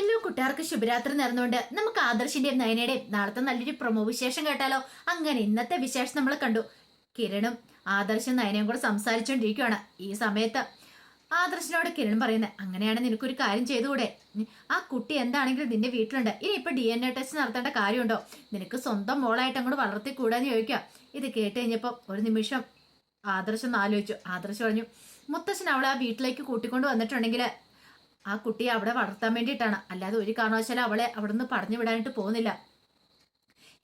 എല്ലാ കുട്ടികൾക്ക് ശുഭരാത്രി നേർന്നുകൊണ്ട് നമുക്ക് ആദർശിന്റെയും നയനയുടെയും നാളത്തെ നല്ലൊരു പ്രൊമോ വിശേഷം കേട്ടാലോ? അങ്ങനെ ഇന്നത്തെ വിശേഷം നമ്മൾ കണ്ടു. കിരണും ആദർശും നയനയും കൂടെ സംസാരിച്ചുകൊണ്ടിരിക്കുകയാണ് ഈ സമയത്ത്. ആദർശിനോട് കിരൺ പറയുന്നത് അങ്ങനെയാണ് നിനക്കൊരു കാര്യം ചെയ്തുകൂടെ? ആ കുട്ടി എന്താണെങ്കിലും നിന്റെ വീട്ടിലുണ്ട്. ഇനി ഇപ്പൊ ഡി എൻ എ ടെസ്റ്റ് നടത്തേണ്ട കാര്യമുണ്ടോ? നിനക്ക് സ്വന്തം മോളായിട്ട് അങ്ങോട്ട് വളർത്തി വളർത്തിക്കൂടാന്ന് ചോദിക്കുക. ഇത് കേട്ട് കഴിഞ്ഞപ്പോൾ ഒരു നിമിഷം ആദർശം ആലോചിച്ചു. ആദർശം പറഞ്ഞു മുത്തശ്ശൻ അവളെ ആ വീട്ടിലേക്ക് കൂട്ടിക്കൊണ്ട് വന്നിട്ടുണ്ടെങ്കിൽ ആ കുട്ടിയെ അവിടെ വളർത്താൻ വേണ്ടിയിട്ടാണ്. അല്ലാതെ ഒരു കാരണവശാലും അവളെ അവിടെ നിന്ന് പറഞ്ഞു വിടാനായിട്ട് പോകുന്നില്ല.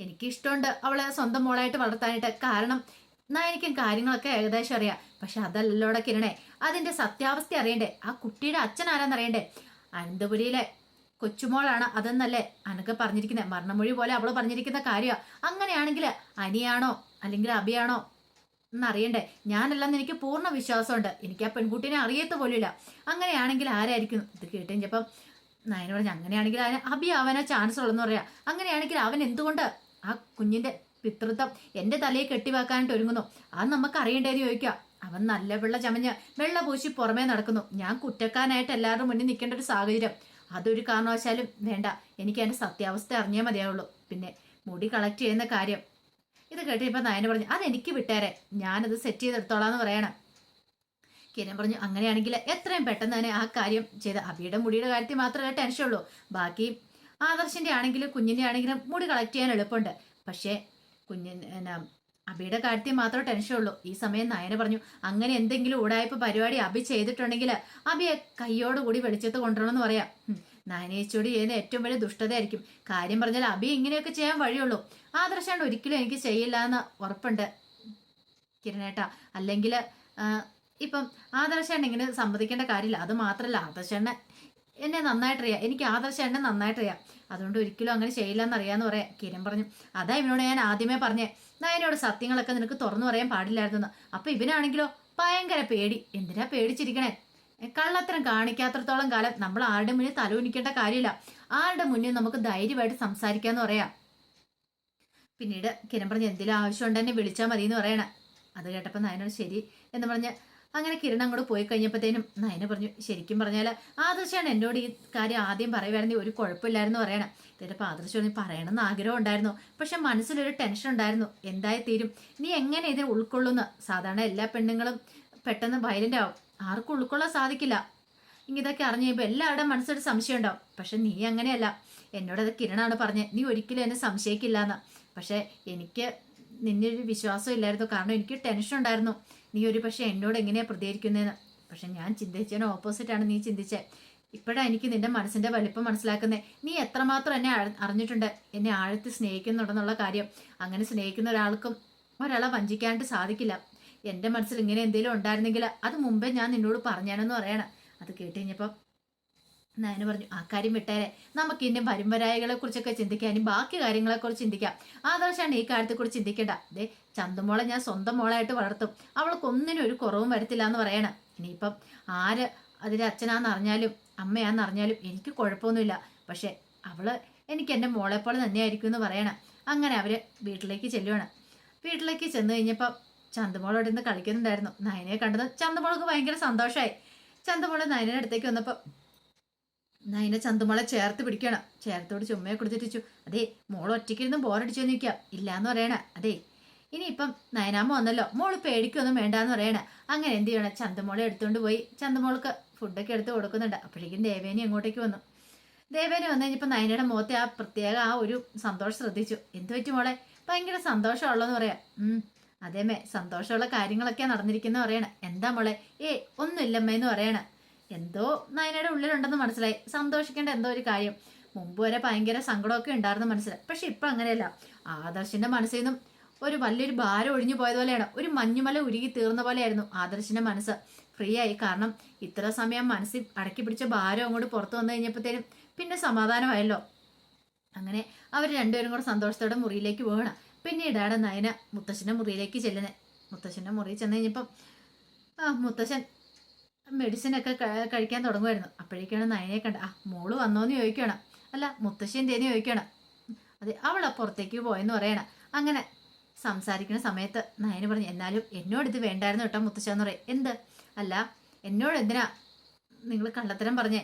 എനിക്കിഷ്ടമുണ്ട് അവളെ സ്വന്തം മോളായിട്ട് വളർത്താനായിട്ട്. കാരണം എന്നാ എനിക്കും കാര്യങ്ങളൊക്കെ ഏകദേശം അറിയാം. പക്ഷെ അതല്ലോടെ കിരണേ. അതിന്റെ സത്യാവസ്ഥ അറിയണ്ടേ? ആ കുട്ടിയുടെ അച്ഛൻ ആരാന്നറിയണ്ടേ അനന്തപുരിയിലെ കൊച്ചുമോളാണ് അതെന്നല്ലേ അനക്ക് പറഞ്ഞിരിക്കുന്നത് മരണമൊഴി പോലെ അവൾ പറഞ്ഞിരിക്കുന്ന കാര്യമാണ് അങ്ങനെയാണെങ്കിൽ അനിയാണോ? അല്ലെങ്കിൽ അബിയാണോ? എന്നറിയണ്ടേ? ഞാനല്ലെന്ന് എനിക്ക് പൂർണ വിശ്വാസമുണ്ട്. എനിക്ക് ആ പെൺകുട്ടീനെ അറിയത്ത പോലില്ല അങ്ങനെയാണെങ്കിൽ ആരായിരിക്കും? ഇത് കേട്ടുകഴിഞ്ഞപ്പം നയന പറഞ്ഞു അങ്ങനെയാണെങ്കിൽ അവന് അബി അവനെ ചാൻസ് ഉള്ളെന്ന് പറയാം. അങ്ങനെയാണെങ്കിൽ അവൻ എന്തുകൊണ്ട് ആ കുഞ്ഞിന്റെ പിതൃത്വം എന്റെ തലയെ കെട്ടിവാക്കാനായിട്ട് ഒരുങ്ങുന്നു? അത് നമുക്ക് അറിയണ്ടേന്ന് ചോദിക്കാം. അവൻ നല്ല വെള്ള ചമഞ്ഞ് വെള്ള പൂശി പുറമേ നടക്കുന്നു. ഞാൻ കുറ്റക്കാനായിട്ട് എല്ലാവരുടെ മുന്നിൽ നിൽക്കേണ്ട ഒരു സാഹചര്യം. അതൊരു കാരണവശാലും വേണ്ട. എനിക്ക് അതിന്റെ സത്യാവസ്ഥ അറിഞ്ഞേ മതിയാവുള്ളൂ. പിന്നെ മുടി കളക്ട് ചെയ്യുന്ന കാര്യം ഇത് കേട്ടിപ്പോൾ നയന പറഞ്ഞു അതെനിക്ക് വിട്ടേരെ. ഞാനത് സെറ്റ് ചെയ്തെടുത്തോളാന്ന് പറയണം. കിരൺ പറഞ്ഞു അങ്ങനെയാണെങ്കിൽ എത്രയും പെട്ടെന്ന് തന്നെ ആ കാര്യം ചെയ്ത് അബിയുടെ മുടിയുടെ കാര്യത്തിൽ മാത്രമേ ടെൻഷൻ ഉള്ളൂ. ബാക്കി ആദർശിന്റെ ആണെങ്കിലും കുഞ്ഞിന്റെ ആണെങ്കിലും മുടി കളക്ട് ചെയ്യാൻ എളുപ്പമുണ്ട്. പക്ഷേ കുഞ്ഞിന് എന്നാ അബിയുടെ കാര്യത്തിൽ മാത്രമേ ടെൻഷനുള്ളൂ ഈ സമയം നയന പറഞ്ഞു അങ്ങനെ എന്തെങ്കിലും ഉടായ്പ പരിപാടി അബി ചെയ്തിട്ടുണ്ടെങ്കിൽ അബിയെ കയ്യോടുകൂടി വെളിച്ചത്ത് കൊണ്ടുവരണമെന്ന് പറയാം. ഉം. നയനേച്ചോടി ചെയ്യുന്ന ഏറ്റവും വലിയ ദുഷ്ടതയായിരിക്കും. കാര്യം പറഞ്ഞാൽ അബി ഇങ്ങനെയൊക്കെ ചെയ്യാൻ വഴിയുള്ളൂ. ആദർശാണ്ട് ഒരിക്കലും എനിക്ക് ചെയ്യില്ല എന്ന് ഉറപ്പുണ്ട്. കിരണേട്ടാ അല്ലെങ്കിൽ ഇപ്പം ആദർശാണ്ട് ഇങ്ങനെ സമ്മതിക്കേണ്ട കാര്യമില്ല. അത് മാത്രമല്ല ആദർശണ്ണ എന്നെ നന്നായിട്ടറിയാം. എനിക്ക് ആദർശണ്ണെ നന്നായിട്ടറിയാം. അതുകൊണ്ട് ഒരിക്കലും അങ്ങനെ ചെയ്യില്ല എന്നറിയാന്ന് പറയാം. കിരൺ പറഞ്ഞു അതാ ഇവനോട് ഞാൻ ആദ്യമേ പറഞ്ഞേ. നയനോട് സത്യങ്ങളൊക്കെ നിനക്ക് തുറന്നു പറയാൻ പാടില്ലായിരുന്നു അപ്പൊ ഇവനാണെങ്കിലോ? ഭയങ്കര പേടി. എന്തിനാ പേടിച്ചിരിക്കണേ? കള്ളത്തരം കാണിക്കാത്രത്തോളം കാലം നമ്മൾ ആരുടെ മുന്നിൽ തലോനിക്കേണ്ട കാര്യമില്ല. ആരുടെ മുന്നിൽ നമുക്ക് ധൈര്യമായിട്ട് സംസാരിക്കാന്ന് പറയാം. പിന്നീട് കിരൺ പറഞ്ഞ് എന്തെങ്കിലും ആവശ്യമുണ്ട് എന്നെ വിളിച്ചാൽ മതി എന്ന് പറയണ. അത് കേട്ടപ്പോൾ നയനോട് ശരി എന്ന് പറഞ്ഞ് അങ്ങനെ കിരൺ അങ്ങോട്ട് പോയി കഴിഞ്ഞപ്പോഴത്തേനും നയന പറഞ്ഞു ശരിക്കും പറഞ്ഞാൽ ആദർശാണ് എന്നോട് ഈ കാര്യം ആദ്യം പറയുവായിരുന്നെങ്കിൽ ഒരു കുഴപ്പമില്ലായിരുന്നു പറയണം. ഇതിപ്പോൾ ആദർശം പറയണമെന്ന് ആഗ്രഹം ഉണ്ടായിരുന്നു. പക്ഷെ മനസ്സിലൊരു ടെൻഷൻ ഉണ്ടായിരുന്നു. എന്തായി തീരും നീ എങ്ങനെ ഇതിനെ ഉൾക്കൊള്ളുന്നു? സാധാരണ എല്ലാ പെണ്ണുങ്ങളും പെട്ടെന്ന് വയലന്റ് ആവും. ആർക്കും ഉൾക്കൊള്ളാൻ സാധിക്കില്ല. ഇതൊക്കെ അറിഞ്ഞു കഴിയുമ്പോൾ എല്ലാവരുടെയും സംശയം ഉണ്ടാവും. പക്ഷെ നീ അങ്ങനെയല്ല. എന്നോടത് കിരണാണ് പറഞ്ഞത് നീ ഒരിക്കലും എന്നെ സംശയിക്കില്ല എന്ന് പക്ഷെ എനിക്ക് നിന്നെ ഒരു വിശ്വാസം ഇല്ലായിരുന്നു. കാരണം എനിക്ക് ടെൻഷൻ ഉണ്ടായിരുന്നു. നീ ഒരു പക്ഷേ എന്നോട് എങ്ങനെയാ പ്രതികരിക്കുന്നതെന്ന് പക്ഷെ ഞാൻ ചിന്തിച്ചതിന് ഓപ്പോസിറ്റാണ് നീ ചിന്തിച്ചത് ഇപ്പോഴാണ് എനിക്ക് നിന്റെ മനസ്സിന്റെ വലിപ്പം മനസ്സിലാക്കുന്നത് നീ എത്രമാത്രം എന്നെ അറിഞ്ഞിട്ടുണ്ട്. എന്നെ ആഴത്തിൽ സ്നേഹിക്കുന്നുണ്ടെന്നുള്ള കാര്യം. അങ്ങനെ സ്നേഹിക്കുന്ന ഒരാൾക്കും ഒരാളെ വഞ്ചിക്കാനായിട്ട് സാധിക്കില്ല. എന്റെ മനസ്സിൽ ഇങ്ങനെ എന്തെങ്കിലും ഉണ്ടായിരുന്നെങ്കിൽ അത് മുമ്പേ ഞാൻ നിന്നോട് പറഞ്ഞാണെന്ന് പറയണം. അത് കേട്ട് കഴിഞ്ഞപ്പം നയന് പറഞ്ഞു ആ കാര്യം വിട്ടേരെ. നമുക്ക് ഇനി വരുംവരായകളെ കുറിച്ചൊക്കെ ചിന്തിക്കാനും ബാക്കി കാര്യങ്ങളെ കുറിച്ച് ചിന്തിക്കാം. ആദർശാണ് ഈ കാര്യത്തെ കുറിച്ച് ചിന്തിക്കേണ്ട. ദേ ചന്തുമോളെ ഞാൻ സ്വന്തം മോളായിട്ട് വളർത്തും. അവൾക്ക് ഒന്നിനും ഒരു കുറവും വരത്തില്ല എന്ന് പറയണം. ഇനിയിപ്പം ആര് അതിന്റെ അച്ഛനാന്നറിഞ്ഞാലും അമ്മയാന്നറിഞ്ഞാലും എനിക്ക് കുഴപ്പമൊന്നുമില്ല. പക്ഷെ അവൾ എനിക്ക് എന്റെ മോളെപ്പോലെ പോലെ തന്നെയായിരിക്കും എന്ന് പറയണം. അങ്ങനെ അവർ വീട്ടിലേക്ക് ചെല്ലുവാണ്. വീട്ടിലേക്ക് ചെന്ന് കഴിഞ്ഞപ്പോൾ അവിടെ ഇന്ന് കളിക്കുന്നുണ്ടായിരുന്നു. നയനയെ കണ്ടത് ചന്തമോൾക്ക് ഭയങ്കര സന്തോഷമായി ചന്തമോളെ നയനയുടെ അടുത്തേക്ക് വന്നപ്പോൾ നയന ചന്തുമോളെ ചേർത്ത് പിടിക്കണം. ചേർത്തോട് ചുമ്മയെ കുടിച്ചിട്ടിച്ചു അതെ മോൾ ഒറ്റയ്ക്കിരുന്ന് ബോറടിച്ചു നിൽക്കാം. ഇല്ലാന്ന് പറയണ. അതെ ഇനിയിപ്പം നയനാമ്മ വന്നല്ലോ. മോൾ പേടിക്കൊന്നും വേണ്ടാന്ന് പറയണ. അങ്ങനെ എന്ത് ചെയ്യണം? ചന്തമോളെ എടുത്തുകൊണ്ട് പോയി. ചന്തമോൾക്ക് ഫുഡൊക്കെ എടുത്ത് കൊടുക്കുന്നുണ്ട്. അപ്പോഴേക്കും ദേവേനി അങ്ങോട്ടേക്ക് വന്നു. ദേവേനി വന്നു കഴിഞ്ഞപ്പോൾ നയനയുടെ മുഖത്തെ ആ പ്രത്യേക ആ ഒരു സന്തോഷം ശ്രദ്ധിച്ചു. എന്ത് പറ്റി മോളെ? ഭയങ്കര സന്തോഷമുള്ളതെന്ന് പറയാം. അതേമേ സന്തോഷമുള്ള കാര്യങ്ങളൊക്കെ നടന്നിരിക്കുന്ന പറയണ. എന്താ മോളെ? ഏ ഒന്നുമില്ലമ്മേന്ന് പറയണ. എന്തോ നയനയുടെ ഉള്ളിലുണ്ടെന്ന് മനസ്സിലായി. സന്തോഷിക്കേണ്ട എന്തോ ഒരു കാര്യം. മുമ്പ് വരെ ഭയങ്കര സങ്കടമൊക്കെ ഉണ്ടായിരുന്നു മനസ്സിലായി. പക്ഷെ ഇപ്പൊ അങ്ങനെയല്ല. ആദർശിന്റെ മനസ്സിൽ നിന്നും ഒരു വലിയൊരു ഭാരം ഒഴിഞ്ഞു പോയതുപോലെയാണ് ഒരു മഞ്ഞുമല ഉരുകി തീർന്ന പോലെയായിരുന്നു ആദർശിന്റെ മനസ്സ്. ഫ്രീ ആയി കാരണം ഇത്ര സമയം മനസ്സിൽ അടക്കി പിടിച്ച ഭാരം അങ്ങോട്ട് പുറത്തു വന്നു കഴിഞ്ഞപ്പോഴത്തേനും പിന്നെ സമാധാനമായല്ലോ. അങ്ങനെ അവർ രണ്ടുപേരും കൂടെ സന്തോഷത്തോടെ മുറിയിലേക്ക് പോകണം പിന്നീടാണ് നയന മുത്തശ്ശന്റെ മുറിയിലേക്ക് ചെല്ലുന്നത് മുത്തശ്ശന്റെ മുറിയിൽ ചെന്ന് കഴിഞ്ഞപ്പം ആ മുത്തശ്ശൻ മെഡിസിൻ ഒക്കെ കഴിക്കാൻ തുടങ്ങുമായിരുന്നു അപ്പോഴേക്കാണ് നയനെ കണ്ട ആ മോൾ വന്നോന്ന് ചോദിക്കണം. അല്ല മുത്തശ്ശി എന്തേന്ന് ചോദിക്കണം? അതെ അവളെ പുറത്തേക്ക് പോയെന്ന് പറയണം. അങ്ങനെ സംസാരിക്കുന്ന സമയത്ത് നയന് പറഞ്ഞു എന്നാലും എന്നോട് ഇത് വേണ്ടായിരുന്നു കേട്ടോ മുത്തശ്ശ എന്ന് പറയും. എന്ത്? അല്ല എന്നോട് എന്തിനാ നിങ്ങൾ കള്ളത്തരം പറഞ്ഞേ?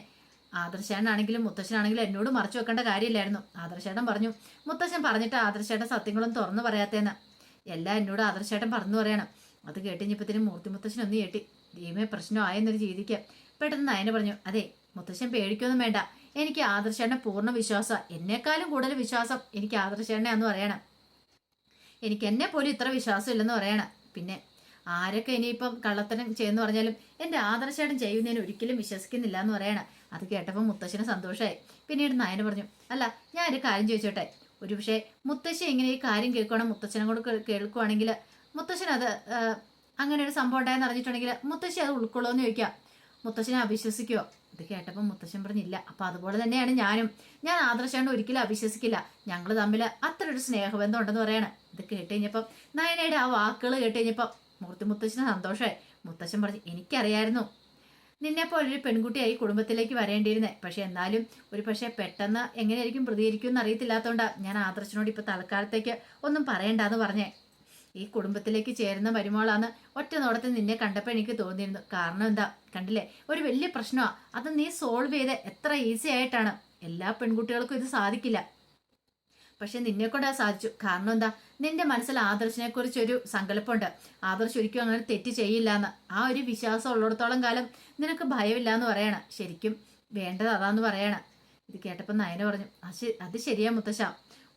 ആദർശേട്ടനാണെങ്കിലും മുത്തശ്ശനാണെങ്കിലും എന്നോട് മറച്ചു വെക്കേണ്ട കാര്യമില്ലായിരുന്നു. ആദർശേട്ടൻ പറഞ്ഞു മുത്തശ്ശൻ പറഞ്ഞിട്ട് ആദർശേട്ടൻ സത്യങ്ങളും തുറന്നു പറയാത്തേന്ന്. എല്ലാം എന്നോട് ആദർശേട്ടൻ പറഞ്ഞു പറയണം. അത് മുത്തശ്ശൻ ഒന്ന് കേട്ടി ദൈവമേ പ്രശ്നമായെന്നൊരു രീതിക്ക് പെട്ടെന്ന് നയന പറഞ്ഞു അതെ മുത്തശ്ശൻ പേടിക്കൊന്നും വേണ്ട. എനിക്ക് ആദർശേട്ടനെ പൂർണ വിശ്വാസം എന്നെക്കാളും കൂടുതൽ വിശ്വാസം എനിക്ക് ആദർശേട്ടനെയാന്ന് പറയണം. എനിക്ക് എന്നെ പോലും ഇത്ര വിശ്വാസം ഇല്ലെന്ന് പറയണം. പിന്നെ ആരൊക്കെ ഇനിയിപ്പം കള്ളത്തരം ചെയ്യുന്നു പറഞ്ഞാലും എന്റെ ആദർശേട്ടൻ ചെയ്യുന്നതിന് ഒരിക്കലും വിശ്വസിക്കുന്നില്ല എന്ന് പറയണം. അത് കേട്ടപ്പോൾ മുത്തശ്ശന് സന്തോഷമായി പിന്നീട് നായനെ പറഞ്ഞു അല്ല ഞാൻ ഒരു കാര്യം ചോദിച്ചോട്ടെ? ഒരു പക്ഷേ മുത്തശ്ശി ഇങ്ങനെ ഈ കാര്യം കേൾക്കുകയാണെങ്കിൽ മുത്തശ്ശനെ കൂടെ കേൾക്കുവാണെങ്കിൽ മുത്തശ്ശനത് അങ്ങനെ ഒരു സംഭവം ഉണ്ടായെന്ന് അറിഞ്ഞിട്ടുണ്ടെങ്കിൽ മുത്തശ്ശി അത് ഉൾക്കൊള്ളുമെന്ന് ചോദിക്കാം. മുത്തശ്ശനെ അവിശ്വസിക്കുമോ ഇത് കേട്ടപ്പോൾ മുത്തശ്ശൻ പറഞ്ഞില്ല അപ്പം അതുപോലെ തന്നെയാണ് ഞാനും. ഞാൻ ആദർശാണ്ട് ഒരിക്കലും അവിശ്വസിക്കില്ല. ഞങ്ങൾ തമ്മിൽ അത്ര ഒരു സ്നേഹബന്ധം ഉണ്ടെന്ന് പറയണം. ഇത് കേട്ട് കഴിഞ്ഞപ്പം നയനയുടെ ആ വാക്കുകൾ കേട്ട് കഴിഞ്ഞപ്പം മൂർത്തി മുത്തശ്ശന് സന്തോഷമായി മുത്തശ്ശൻ പറഞ്ഞു എനിക്കറിയായിരുന്നു. നിന്നെ പോലൊരു പെൺകുട്ടിയായി കുടുംബത്തിലേക്ക് വരേണ്ടിയിരുന്നേ. പക്ഷെ എന്നാലും ഒരു പക്ഷേ പെട്ടെന്ന് എങ്ങനെയായിരിക്കും പ്രതികരിക്കും എന്ന് അറിയത്തില്ലാത്തതുകൊണ്ടാണ് ഞാൻ ആദർശനോട് ഇപ്പോൾ തൽക്കാലത്തേക്ക് ഒന്നും പറയണ്ടെന്ന് പറഞ്ഞേ. ഈ കുടുംബത്തിലേക്ക് ചേരുന്ന മരുമോളാന്ന് ഒറ്റ നോടത്തിൽ നിന്നെ കണ്ടപ്പോൾ എനിക്ക് തോന്നിയിരുന്നു. കാരണം എന്താ? കണ്ടില്ലേ? ഒരു വലിയ പ്രശ്നമാണ് അത് നീ സോൾവ് ചെയ്ത് എത്ര ഈസി ആയിട്ടാണ്. എല്ലാ പെൺകുട്ടികൾക്കും ഇത് സാധിക്കില്ല. പക്ഷെ നിന്നെ കൊണ്ട് സാധിച്ചു. കാരണം എന്താ? നിന്റെ മനസ്സിൽ ആദർശിനെ കുറിച്ച് ഒരു സങ്കല്പമുണ്ട്. ആദർശ് ഒരിക്കലും അങ്ങനെ തെറ്റ് ചെയ്യില്ല എന്ന്. ആ ഒരു വിശ്വാസം ഉള്ളിടത്തോളം കാലം നിനക്ക് ഭയമില്ല എന്ന് പറയണം. ശരിക്കും വേണ്ടത് അതാന്ന് പറയണം. ഇത് കേട്ടപ്പോൾ നയന പറഞ്ഞു "അത് അത് ശരിയാ മുത്തശ്ശ.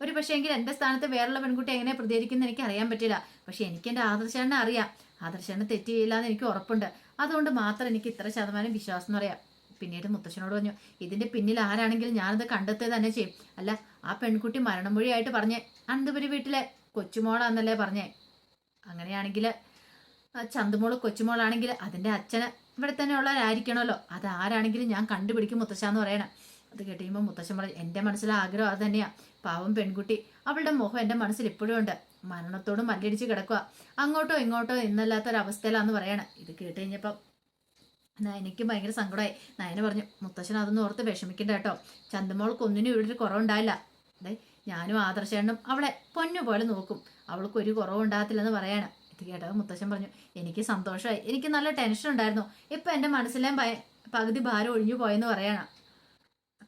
ഒരു പക്ഷേ എങ്കിൽ എന്റെ സ്ഥാനത്ത് വേറുള്ള പെൺകുട്ടി എങ്ങനെ പ്രതികരിക്കുന്ന എനിക്ക് അറിയാൻ പറ്റില്ല. പക്ഷെ എനിക്ക് എന്റെ ആദർശനെ അറിയാം. ആദർശനെ തെറ്റ് ചെയ്യില്ല എന്ന് എനിക്ക് ഉറപ്പുണ്ട്. അതുകൊണ്ട് മാത്രം എനിക്ക് ഇത്ര ശതമാനം വിശ്വാസം എന്ന് പറയാം. പിന്നീട് മുത്തശ്ശനോട് പറഞ്ഞു ഇതിന്റെ പിന്നിൽ ആരാണെങ്കിലും ഞാനത് കണ്ടെത്തുക തന്നെ ചെയ്യും. അല്ല ആ പെൺകുട്ടി മരണം വഴിയായിട്ട് പറഞ്ഞേ അനന്തപുരി വീട്ടിലെ കൊച്ചുമോളാന്നല്ലേ പറഞ്ഞേ? അങ്ങനെയാണെങ്കിൽ ചന്തുമോൾ കൊച്ചുമോളാണെങ്കിൽ അതിന്റെ അച്ഛന് ഇവിടെ തന്നെ ഉള്ളവരായിരിക്കണമല്ലോ. അത് ആരാണെങ്കിലും ഞാൻ കണ്ടുപിടിക്കും മുത്തശ്ശാന്ന് പറയണം. അത് കേട്ടുമ്പോൾ മുത്തശ്ശൻ പറഞ്ഞു എന്റെ മനസ്സിലെ ആഗ്രഹം അത് തന്നെയാണ് പാവം പെൺകുട്ടി. അവളുടെ മുഖം എന്റെ മനസ്സിൽ ഇപ്പോഴും ഉണ്ട്. മരണത്തോട് മല്ലടിച്ച് കിടക്കുക അങ്ങോട്ടോ ഇങ്ങോട്ടോ ഇന്നല്ലാത്തൊരവസ്ഥയിലാന്ന് പറയണം. ഇത് കേട്ട് കഴിഞ്ഞപ്പം നയനയ്ക്ക് ഭയങ്കര സങ്കടമായി. നയന പറഞ്ഞു മുത്തശ്ശൻ അതൊന്നും ഓർത്ത് വിഷമിക്കണ്ട കേട്ടോ. ചന്തമോൾക്ക് ഒന്നിനും ഇവിടെ ഒരു കുറവുണ്ടായില്ല. അതെ ഞാനും ആദർശേണ്ണും അവളെ പൊന്നു പോലെ നോക്കും. അവൾക്ക് ഒരു കുറവുണ്ടാകത്തില്ലെന്ന് പറയാണ്. ഇത് കേട്ടത് മുത്തശ്ശൻ പറഞ്ഞു എനിക്ക് സന്തോഷമായി. എനിക്ക് നല്ല ടെൻഷൻ ഉണ്ടായിരുന്നു. ഇപ്പൊ എന്റെ മനസ്സിലെ പകുതി ഭാരം ഒഴിഞ്ഞു പോയെന്ന് പറയാനാ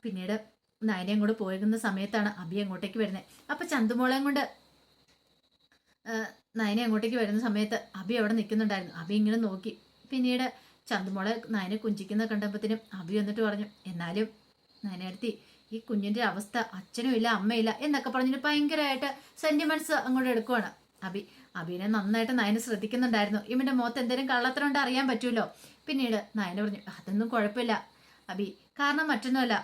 പിന്നീട് നയനെ അങ്ങോട്ട് പോയിരുന്ന സമയത്താണ് അബി അങ്ങോട്ടേക്ക് വരുന്നത് അപ്പൊ ചന്തുമോളെയും കൊണ്ട് നയന അങ്ങോട്ടേക്ക് വരുന്ന സമയത്ത് അബി അവിടെ നിൽക്കുന്നുണ്ടായിരുന്നു. അബി ഇങ്ങനെ നോക്കി. പിന്നീട് ചന്തുമോളെ നയനെ കുഞ്ചിക്കുന്ന കണ്ടപ്പത്തിനും അബി വന്നിട്ട് പറഞ്ഞു എന്നാലും നയനടുത്തി ഈ കുഞ്ഞിന്റെ അവസ്ഥ അച്ഛനും ഇല്ല അമ്മയില്ല എന്നൊക്കെ പറഞ്ഞിട്ട് ഭയങ്കരമായിട്ട് സെന്റിമെന്റ്സ് അങ്ങോട്ട് എടുക്കുവാണ്. അബി അബിനെ നന്നായിട്ട് നയനെ ശ്രദ്ധിക്കുന്നുണ്ടായിരുന്നു. ഇവന്റെ മുഖത്ത് എന്തെങ്കിലും കള്ളത്തരം ഉണ്ട് അറിയാൻ പറ്റുമല്ലോ പിന്നീട് നയന പറഞ്ഞു അതൊന്നും കുഴപ്പമില്ല. അബി കാരണം മറ്റൊന്നുമല്ല.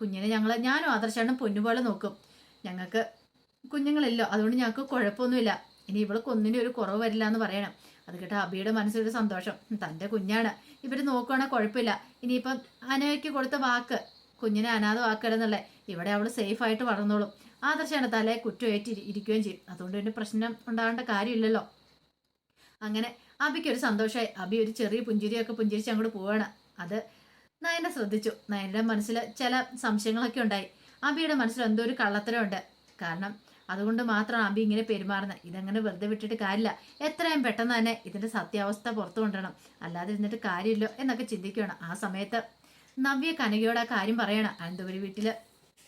കുഞ്ഞിനെ ഞങ്ങൾ ഞാനും ആദർശാണ്ടും പൊന്നുപോലെ നോക്കും. ഞങ്ങൾക്ക് കുഞ്ഞുങ്ങളില്ലോ അതുകൊണ്ട് ഞങ്ങൾക്ക് കുഴപ്പമൊന്നുമില്ല. ഇനി ഇവൾക്ക് ഒന്നിനും ഒരു കുറവ് വരില്ല എന്ന് പറയണം. അത് കേട്ട അബിയുടെ മനസ്സിലൊരു സന്തോഷം. തന്റെ കുഞ്ഞാണ്. ഇവർ നോക്കുവാണെങ്കിൽ കുഴപ്പമില്ല. ഇനിയിപ്പം അനയ്ക്ക് കൊടുത്ത വാക്ക് കുഞ്ഞിനെ അനാഥമാക്കരുതെന്നുള്ള ഇവിടെ അവൾ സേഫ് ആയിട്ട് വളർന്നോളും. ആദർശാണ് തലേ കുറ്റം ഏറ്റി ഇരിക്കുകയും ചെയ്യും. അതുകൊണ്ട് പിന്നെ പ്രശ്നം ഉണ്ടാകേണ്ട കാര്യമില്ലല്ലോ. അങ്ങനെ അബിക്ക് ഒരു സന്തോഷമായി അബി ഒരു ചെറിയ പുഞ്ചിരിയൊക്കെ പുഞ്ചിരിച്ച് അങ്ങോട്ട് പോവാണ്. അത് നയനെ ശ്രദ്ധിച്ചു. നയന്റെ മനസ്സിൽ ചില സംശയങ്ങളൊക്കെ ഉണ്ടായി. അബിയുടെ മനസ്സിൽ എന്തോ ഒരു കള്ളത്തരമുണ്ട്. കാരണം അതുകൊണ്ട് മാത്രമാണ് അബി ഇങ്ങനെ പെരുമാറുന്നത് ഇതങ്ങനെ വെറുതെ വിട്ടിട്ട് കാര്യമില്ല. എത്രയും പെട്ടെന്ന് തന്നെ ഇതിന്റെ സത്യാവസ്ഥ പുറത്തു കൊണ്ടുവരണം. അല്ലാതെ ഇരുന്നിട്ട് കാര്യമില്ലോ എന്നൊക്കെ ചിന്തിക്കുകയാണ്. ആ സമയത്ത് നവ്യ കനകയോട് ആ കാര്യം പറയണം. അനന്തപുരി വീട്ടിൽ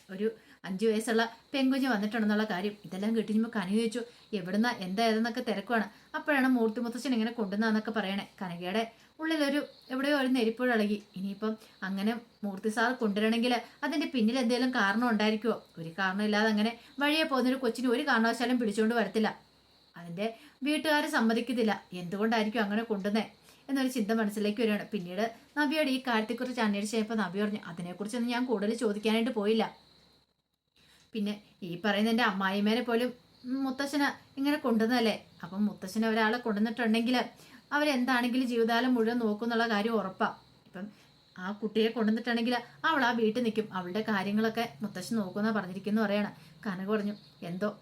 ഒരു അഞ്ചു വയസ്സുള്ള പെങ്കുഞ്ഞ് വന്നിട്ടുണ്ടെന്നുള്ള കാര്യം. ഇതെല്ലാം കിട്ടിഞ്ഞപ്പോൾ കനക ചോദിച്ചു എവിടുന്ന? എന്താ ഏതെന്നൊക്കെ തിരക്കുവാണ്. അപ്പോഴാണ് മൂർത്തി മുത്തച്ഛൻ ഇങ്ങനെ കൊണ്ടുവന്നതെന്നൊക്കെ പറയണേ. കനകയുടെ ഉള്ളിലൊരു എവിടെയോ ഒരു നെരിപ്പുഴകി ഇളകി. ഇനിയിപ്പം അങ്ങനെ മൂർത്തി സാർ കൊണ്ടുവരണമെങ്കിൽ അതിന്റെ പിന്നിൽ എന്തെങ്കിലും കാരണം ഉണ്ടായിരിക്കുമോ ഒരു കാരണമില്ലാതെ അങ്ങനെ വഴിയെ പോകുന്നൊരു കൊച്ചിന് ഒരു കാരണവശാലും പിടിച്ചുകൊണ്ട് വരത്തില്ല. അതിന്റെ വീട്ടുകാർ സമ്മതിക്കത്തില്ല. എന്തുകൊണ്ടായിരിക്കും അങ്ങനെ കൊണ്ടുവന്നേ? എന്നൊരു ചിന്ത മനസ്സിലേക്ക് വരികയാണ്. പിന്നീട് നബിയോട് ഈ കാര്യത്തെക്കുറിച്ച് അന്വേഷിച്ചപ്പോൾ നബി പറഞ്ഞു അതിനെക്കുറിച്ചൊന്നും ഞാൻ കൂടുതൽ ചോദിക്കാനായിട്ട് പോയില്ല. പിന്നെ ഈ പറയുന്ന എന്റെ അമ്മായിമേനെ പോലും മുത്തശ്ശന ഇങ്ങനെ കൊണ്ടുവന്നല്ലേ അപ്പം മുത്തശ്ശന് ഒരാളെ കൊണ്ടുവന്നിട്ടുണ്ടെങ്കിൽ അവരെന്താണെങ്കിലും ജീവിതകാലം മുഴുവൻ നോക്കുന്നുള്ള കാര്യം ഉറപ്പാണ് ഇപ്പം ആ കുട്ടിയെ കൊണ്ടുവന്നിട്ടുണ്ടെങ്കിൽ അവൾ ആ വീട്ടിൽ നിൽക്കും. അവളുടെ കാര്യങ്ങളൊക്കെ മുത്തശ്ശൻ നോക്കുമെന്നാ പറഞ്ഞിരിക്കുന്നു പറയണം. കനക പറഞ്ഞു എന്തോ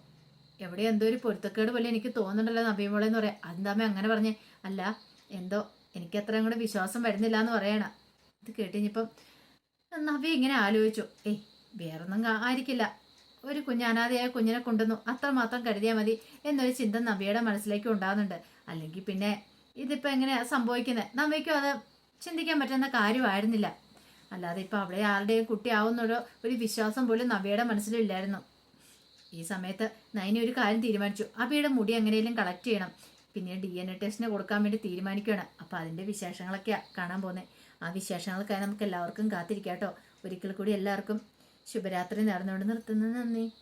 എവിടെ എന്തോ ഒരു പൊരുത്തക്കേട് പോലെ എനിക്ക് തോന്നുന്നുണ്ടല്ലോ നബിമോളെ എന്ന് പറയാം അതെന്താമേ അങ്ങനെ പറഞ്ഞേ? അല്ല എന്തോ എനിക്ക് അത്രയും കൂടെ വിശ്വാസം വരുന്നില്ല എന്ന് പറയണം. ഇത് കേട്ടുകഴിഞ്ഞപ്പം നബി ഇങ്ങനെ ആലോചിച്ചു. ഏയ് വേറൊന്നും ആയിരിക്കില്ല. ഒരു കുഞ്ഞ് അനാഥയായ കുഞ്ഞിനെ കൊണ്ടുവന്നു. അത്രമാത്രം കരുതിയാൽ മതി. എന്നൊരു ചിന്ത നബിയുടെ മനസ്സിലേക്ക് ഉണ്ടാകുന്നുണ്ട്. അല്ലെങ്കിൽ പിന്നെ ഇതിപ്പോൾ എങ്ങനെയാണ് സംഭവിക്കുന്നത് നമ്മയ്ക്കും അത് ചിന്തിക്കാൻ പറ്റുന്ന കാര്യമായിരുന്നില്ല. അല്ലാതെ ഇപ്പോൾ അവിടെ ആരുടെയും കുട്ടിയാവുന്നൊരു ഒരു വിശ്വാസം പോലും നവ്യയുടെ മനസ്സിലില്ലായിരുന്നു. ഈ സമയത്ത് നൈനി ഒരു കാര്യം തീരുമാനിച്ചു. അബിയുടെ മുടി എങ്ങനെയെങ്കിലും കളക്ട് ചെയ്യണം. പിന്നെ ഡി എൻ എ ടെസ്റ്റിന് കൊടുക്കാൻ വേണ്ടി തീരുമാനിക്കുകയാണ്. അപ്പോൾ അതിന്റെ വിശേഷങ്ങളൊക്കെയാണ് കാണാൻ പോകുന്നത് ആ വിശേഷങ്ങൾക്കായി നമുക്ക് എല്ലാവർക്കും കാത്തിരിക്കാം കേട്ടോ ഒരിക്കൽ കൂടി എല്ലാവർക്കും ശുഭരാത്രി നേർന്നുകൊണ്ട് നിർത്തുന്നു. നന്ദി.